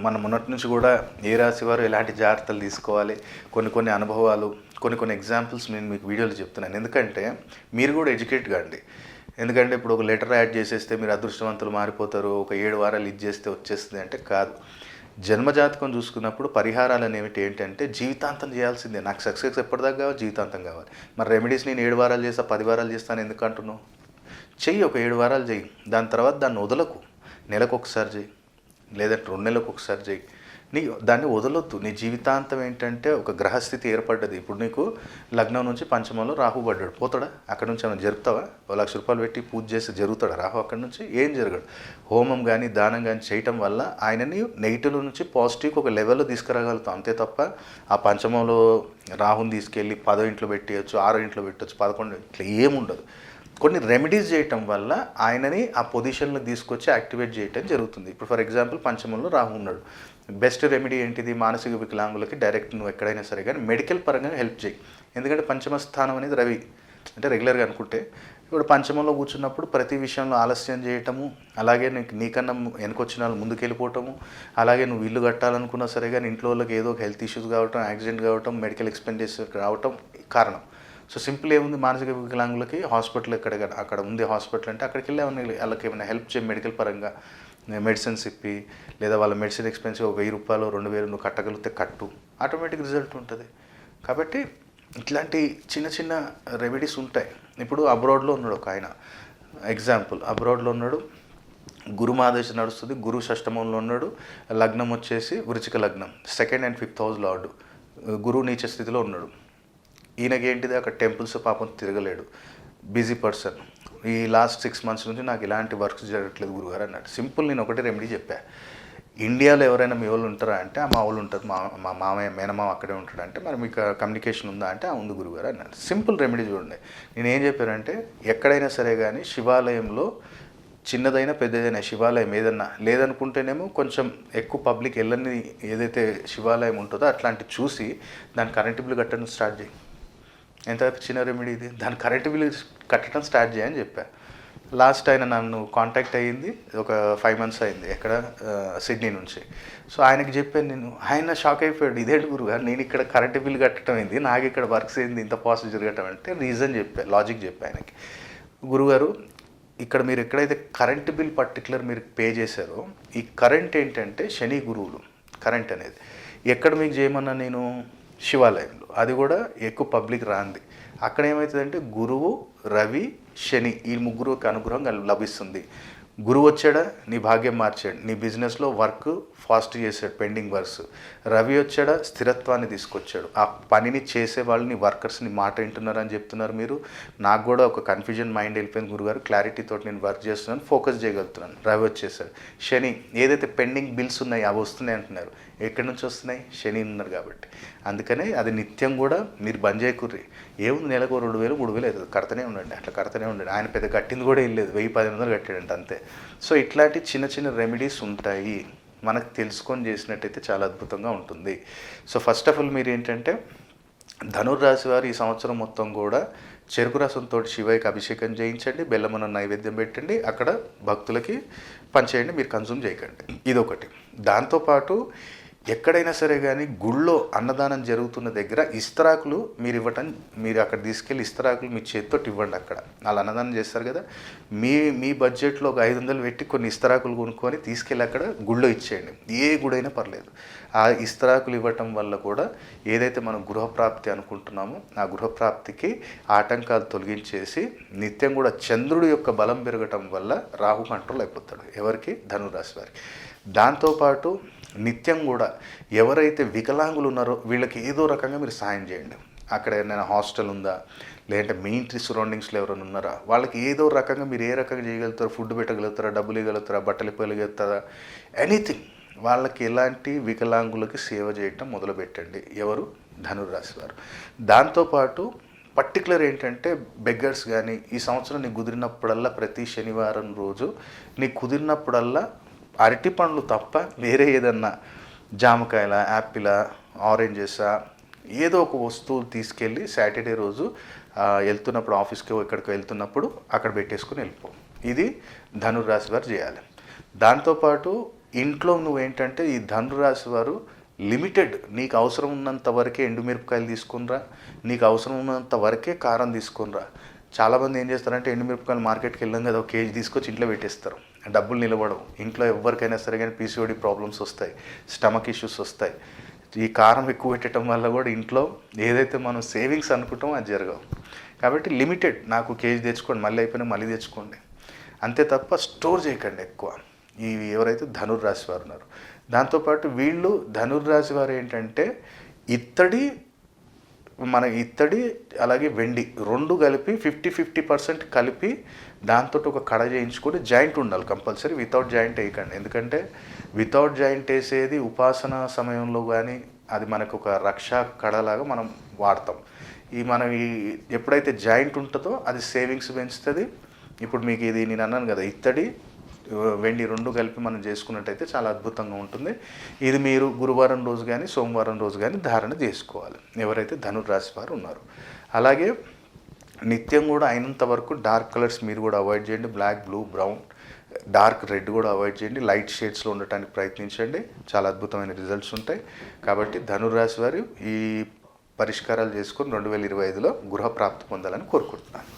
మన మొన్నటి నుంచి కూడా ఏ రాశి వారు ఎలాంటి జాగ్రత్తలు తీసుకోవాలి? కొన్ని కొన్ని అనుభవాలు కొన్ని కొన్ని ఎగ్జాంపుల్స్ నేను మీకు వీడియోలో చెప్తున్నాను. ఎందుకంటే మీరు కూడా ఎడ్యుకేట్ కాండి ఎందుకంటే ఇప్పుడు ఒక లెటర్ యాడ్ చేసేస్తే మీరు అదృష్టవంతులు మారిపోతారు. ఒక ఏడు వారాలు ఇది చేస్తే వచ్చేస్తుంది అంటే కాదు. జన్మజాతకం చూసుకున్నప్పుడు పరిహారాలు అనేవి ఏంటంటే జీవితాంతం చేయాల్సిందే. నాకు సక్సెస్ ఎప్పటిదాకా కావాలి? జీవితాంతం కావాలి. మరి రెమెడీస్ నేను ఏడు వారాలు చేస్తా పది వారాలు చేస్తాను ఎందుకు అంటున్నావు? చెయ్యి ఒక ఏడు వారాలు చెయ్యి. దాని తర్వాత దాన్ని వదలకు. నెలకు ఒకసారి చెయ్యి. లేదంటే రెండు నెలలకు ఒకసారి చేయి. నీ దాన్ని వదలొద్దు. నీ జీవితాంతం ఏంటంటే ఒక గ్రహస్థితి ఏర్పడ్డది. ఇప్పుడు నీకు లగ్నం నుంచి పంచమంలో రాహు పడ్డాడు. పోతాడా? అక్కడ నుంచి ఏమైనా జరుపుతావా? ఓ లక్ష రూపాయలు పెట్టి పూజ చేసి జరుగుతాడా? రాహు అక్కడి నుంచి ఏం జరగడు. హోమం కానీ దానం కానీ చేయటం వల్ల ఆయనని నెగిటివ్ నుంచి పాజిటివ్ ఒక లెవెల్లో తీసుకురాగలుగుతాం. అంతే తప్ప ఆ పంచమంలో రాహుని తీసుకెళ్ళి పదో ఇంట్లో పెట్టేయచ్చు ఆరో ఇంట్లో పెట్టచ్చు పదకొండు ఇట్లా ఏముండదు. కొన్ని రెమెడీస్ చేయటం వల్ల ఆయనని ఆ పొజిషన్లో తీసుకొచ్చి యాక్టివేట్ చేయటం జరుగుతుంది. ఇప్పుడు ఫర్ ఎగ్జాంపుల్ పంచమంలో రాహు ఉన్నాడు. బెస్ట్ రెమెడీ ఏంటిది? మానసిక వికలాంగులకి డైరెక్ట్ నువ్వు ఎక్కడైనా సరే కానీ మెడికల్ పరంగా హెల్ప్ చేయి. ఎందుకంటే పంచమ స్థానం అనేది రవి. అంటే రెగ్యులర్గా అనుకుంటే. ఇప్పుడు పంచమంలో కూర్చున్నప్పుడు ప్రతి విషయంలో ఆలస్యం చేయటము అలాగే నీకు నీకన్నా వెనకొచ్చిన వాళ్ళు ముందుకెళ్ళిపోవటము అలాగే నువ్వు ఇల్లు కట్టాలనుకున్నా సరే కానీ ఇంట్లో వాళ్ళకి ఏదో ఒక హెల్త్ ఇష్యూస్ కావటం యాక్సిడెంట్ కావటం మెడికల్ ఎక్స్పెండిచర్ రావటం కారణం. సో సింపుల్ ఏముంది మానసిక వికలాంగులకి? హాస్పిటల్ ఎక్కడ అక్కడ ఉంది హాస్పిటల్ అంటే అక్కడికి వెళ్ళి ఏమైనా వాళ్ళకి ఏమైనా హెల్ప్ చేయ మెడికల్ పరంగా. మెడిసిన్స్ ఇప్పి లేదా వాళ్ళ మెడిసిన్ ఎక్స్పెన్సివ్ ఒక వెయ్యి రూపాయలు రెండు వేలు నువ్వు కట్టగలిగితే కట్టు. ఆటోమేటిక్ రిజల్ట్ ఉంటుంది. కాబట్టి ఇట్లాంటి చిన్న చిన్న రెమెడీస్ ఉంటాయి. ఇప్పుడు అబ్రాడ్లో ఉన్నాడు ఒక ఆయన. ఎగ్జాంపుల్ అబ్రాడ్లో ఉన్నాడు. గురు మహాదశ నడుస్తుంది గురు షష్టమంలో ఉన్నాడు. లగ్నం వచ్చేసి వృచిక లగ్నం second and fifth house lord. గురువు నీచ స్థితిలో ఉన్నాడు. ఈయనకేంటిది? అక్కడ టెంపుల్స్ పాపం తిరగలేడు. Busy person. ఈ లాస్ట్ సిక్స్ మంత్స్ నుంచి నాకు ఇలాంటి వర్క్స్ జరగట్లేదు గురుగారు అన్నాడు. సింపుల్ నేను ఒకటే రెమెడీ చెప్పా. ఇండియాలో ఎవరైనా మీ వాళ్ళు ఉంటారా అంటే ఆ మా వాళ్ళు ఉంటారు. మా మా మామయ్య మేనమామ అక్కడే ఉంటాడు అంటే మరి మీకు కమ్యూనికేషన్ ఉందా అంటే ఆ ఉంది గురుగారు అన్నాడు. సింపుల్ రెమెడీ చూడండి. నేను ఏం చెప్పానంటే ఎక్కడైనా సరే కానీ శివాలయంలో చిన్నదైనా పెద్దదైనా శివాలయం ఏదన్నా లేదనుకుంటేనేమో కొంచెం ఎక్కువ పబ్లిక్ వెళ్ళని ఏదైతే శివాలయం ఉంటుందో అట్లాంటి చూసి దాని కరెంట్ బిల్ కట్టడం స్టార్ట్ చేయి. ఎంత చిన్న రెమెడీ ఇది? దాని కరెంట్ బిల్ కట్టడం స్టార్ట్ చేయని చెప్పా. లాస్ట్ ఆయన నన్ను కాంటాక్ట్ అయ్యింది. ఒక ఫైవ్ మంత్స్ అయింది ఎక్కడ సిడ్నీ నుంచి. సో ఆయనకి చెప్పాను నేను ఆయన షాక్ అయిపోయాడు. ఇదేంటి గురుగారు నేను ఇక్కడ కరెంట్ బిల్ కట్టడం ఏంది? నాకు ఇక్కడ వర్క్స్ ఏంది? ఇంత ప్రాసెస్ జరగటం అంటే రీజన్ చెప్పా లాజిక్ చెప్పా ఆయనకి. గురుగారు ఇక్కడ మీరు ఎక్కడైతే కరెంట్ బిల్ పర్టికులర్ మీరు పే చేశారో ఈ కరెంట్ ఏంటంటే శని గురువులు కరెంట్ అనేది. ఎక్కడ మీకు చేయమన్నా నేను శివాలయంలో. అది కూడా ఎక్కువ పబ్లిక్ రాంది. అక్కడ ఏమవుతుందంటే గురువు రవి శని ఈ ముగ్గురుకి అనుగ్రహం లభిస్తుంది. గురువు వచ్చాడా? నీ భాగ్యం మార్చాడు. నీ బిజినెస్లో వర్క్ ఫాస్ట్ చేశాడు పెండింగ్ వర్క్స్ రవి వచ్చాడా? స్థిరత్వాన్ని తీసుకొచ్చాడు. ఆ పనిని చేసే వాళ్ళని వర్కర్స్ని మాట వింటున్నారని చెప్తున్నారు మీరు. నాకు కూడా ఒక కన్ఫ్యూజన్ మైండ్ వెళ్ళిపోయింది గురుగారు. క్లారిటీతో నేను వర్క్ చేస్తున్నాను ఫోకస్ చేయగలుగుతున్నాను. రవి వచ్చేసాడు. శని ఏదైతే పెండింగ్ బిల్స్ ఉన్నాయి అవి వస్తున్నాయి అంటున్నారు. ఎక్కడి నుంచి వస్తున్నాయి? శని ఉన్నారు కాబట్టి. అందుకనే అది నిత్యం కూడా మీరు బంద్ చేయకుర్రి. ఏముంది నెలకు రెండు వేలు మూడు వేలు అవుతుంది. కడతనే ఉండండి. అట్లా కడతనే ఉండండి. ఆయన పెద్ద కట్టింది కూడా ఏం లేదు. వెయ్యి పదిహేను వందలు కట్టాడంట అంతే. సో ఇట్లాంటి చిన్న చిన్న రెమెడీస్ ఉంటాయి. మనకు తెలుసుకొని చేసినట్టయితే చాలా అద్భుతంగా ఉంటుంది. సో ఫస్ట్ ఆఫ్ ఆల్ మీరు ఏంటంటే ధనుర్రాశి వారు ఈ సంవత్సరం మొత్తం కూడా చెరుకు రసంతో శివయ్యకి అభిషేకం చేయించండి. బెల్లమున నైవేద్యం పెట్టండి. అక్కడ భక్తులకి పనిచేయండి మీరు కన్సూమ్ చేయకండి. ఇదొకటి. దాంతోపాటు ఎక్కడైనా సరే కానీ గుళ్ళో అన్నదానం జరుగుతున్న దగ్గర ఇస్తరాకులు మీరు ఇవ్వటం మీరు అక్కడ తీసుకెళ్ళి ఇస్తరాకులు మీ చేతితోటి ఇవ్వండి అక్కడ. వాళ్ళు అన్నదానం చేస్తారు కదా. మీ మీ బడ్జెట్లో ఒక ఐదు వందలు పెట్టి కొన్ని ఇస్తరాకులు కొనుక్కొని తీసుకెళ్ళి అక్కడ గుళ్ళో ఇచ్చేయండి. ఏ గుడైనా పర్లేదు. ఆ ఇస్తరాకులు ఇవ్వటం వల్ల కూడా ఏదైతే మనం గృహప్రాప్తి అనుకుంటున్నామో ఆ గృహప్రాప్తికి ఆటంకాలు తొలగించేసి నిత్యం కూడా చంద్రుడి యొక్క బలం పెరగటం వల్ల రాహు కంట్రోల్ అయిపోతాడు ఎవరికి? ధనురాశి వారికి. దాంతోపాటు నిత్యం కూడా ఎవరైతే వికలాంగులు ఉన్నారో వీళ్ళకి ఏదో రకంగా మీరు సాయం చేయండి. అక్కడ ఏమైనా హాస్టల్ ఉందా? లేదంటే మీ ఇంటి సరౌండింగ్స్లో ఎవరైనా ఉన్నారా? వాళ్ళకి ఏదో రకంగా మీరు ఏ రకంగా చేయగలుగుతారు? ఫుడ్ పెట్టగలుగుతారా? డబ్బులు ఇవ్వగలుగుతారా? బట్టలు ఇవ్వగలుగుతారా? ఎనీథింగ్. వాళ్ళకి ఎలాంటి వికలాంగులకి సేవ చేయటం మొదలుపెట్టండి. ఎవరు? ధనుర్రాశి వారు. దాంతోపాటు పర్టికులర్ ఏంటంటే బెగ్గర్స్ కానీ ఈ సంవత్సరం నీకు కుదిరినప్పుడల్లా ప్రతి శనివారం రోజు నీకు కుదిరినప్పుడల్లా అరటి పండ్లు తప్ప వేరే ఏదన్నా జామకాయల యాపిల్ ఆరెంజెసా ఏదో ఒక వస్తువు తీసుకెళ్ళి సాటర్డే రోజు వెళ్తున్నప్పుడు ఆఫీస్కి ఎక్కడికి వెళ్తున్నప్పుడు అక్కడ పెట్టేసుకుని వెళ్ళిపో. ఇది ధనుర్రాశి వారు చేయాలి. దాంతోపాటు ఇంట్లో నువ్వేంటంటే ఈ ధనురాశి వారు లిమిటెడ్ నీకు అవసరం ఉన్నంత వరకే ఎండుమిరపకాయలు తీసుకునిరా నీకు అవసరం ఉన్నంత వరకే కారం తీసుకునిరా. చాలామంది ఏం చేస్తారంటే ఎండుమిరపకాయలు మార్కెట్కి వెళ్ళాం కదా ఒక కేజీ తీసుకొచ్చి ఇంట్లో పెట్టేస్తారు. డబ్బులు నిలబడవు. ఇంట్లో ఎవరికైనా సరే కానీ పీసీఓడి ప్రాబ్లమ్స్ వస్తాయి. స్టమక్ ఇష్యూస్ వస్తాయి. ఈ కారం ఎక్కువ పెట్టడం వల్ల కూడా ఇంట్లో ఏదైతే మనం సేవింగ్స్ అనుకుంటామో అది జరగవు. కాబట్టి లిమిటెడ్ నాకు కేజీ తెచ్చుకోండి మళ్ళీ అయిపోయినా మళ్ళీ తెచ్చుకోండి. అంతే తప్ప స్టోర్ చేయకండి ఎక్కువ. ఈ ఎవరైతే ధనుర్రాశి వారు ఉన్నారు. దాంతోపాటు వీళ్ళు ధనుర్రాశి వారు ఏంటంటే ఇత్తడి మన ఇత్తడి అలాగే వెండి రెండు కలిపి ఫిఫ్టీ ఫిఫ్టీ పర్సెంట్ కలిపి దాంతో ఒక కడ చేయించుకొని జాయింట్ ఉండాలి కంపల్సరీ వితౌట్ జాయింట్ వేయకండి. ఎందుకంటే వితౌట్ జాయింట్ వేసేది ఉపాసన సమయంలో కానీ అది మనకు ఒక రక్ష కడలాగా మనం వాడతాం. ఈ మనం ఈ ఎప్పుడైతే జాయింట్ ఉంటుందో అది సేవింగ్స్ పెంచుతుంది. ఇప్పుడు మీకు ఇది నేను అన్నాను కదా ఇత్తడి వెండి రెండు కలిపి మనం చేసుకున్నట్టయితే చాలా అద్భుతంగా ఉంటుంది. ఇది మీరు గురువారం రోజు కానీ సోమవారం రోజు కానీ ధారణ చేసుకోవాలి. ఎవరైతే ధనుర్రాశి వారు ఉన్నారు. అలాగే నిత్యం కూడా అయినంత వరకు డార్క్ కలర్స్ మీరు కూడా అవాయిడ్ చేయండి. Black blue brown dark red కూడా అవాయిడ్ చేయండి. లైట్ షేడ్స్లో ఉండటానికి ప్రయత్నించండి. చాలా అద్భుతమైన రిజల్ట్స్ ఉంటాయి. కాబట్టి ధనుర్రాశి వారు ఈ పరిష్కారాలు చేసుకొని రెండు వేల ఇరవై ఐదులో గృహ ప్రాప్తి పొందాలని కోరుకుంటున్నాను.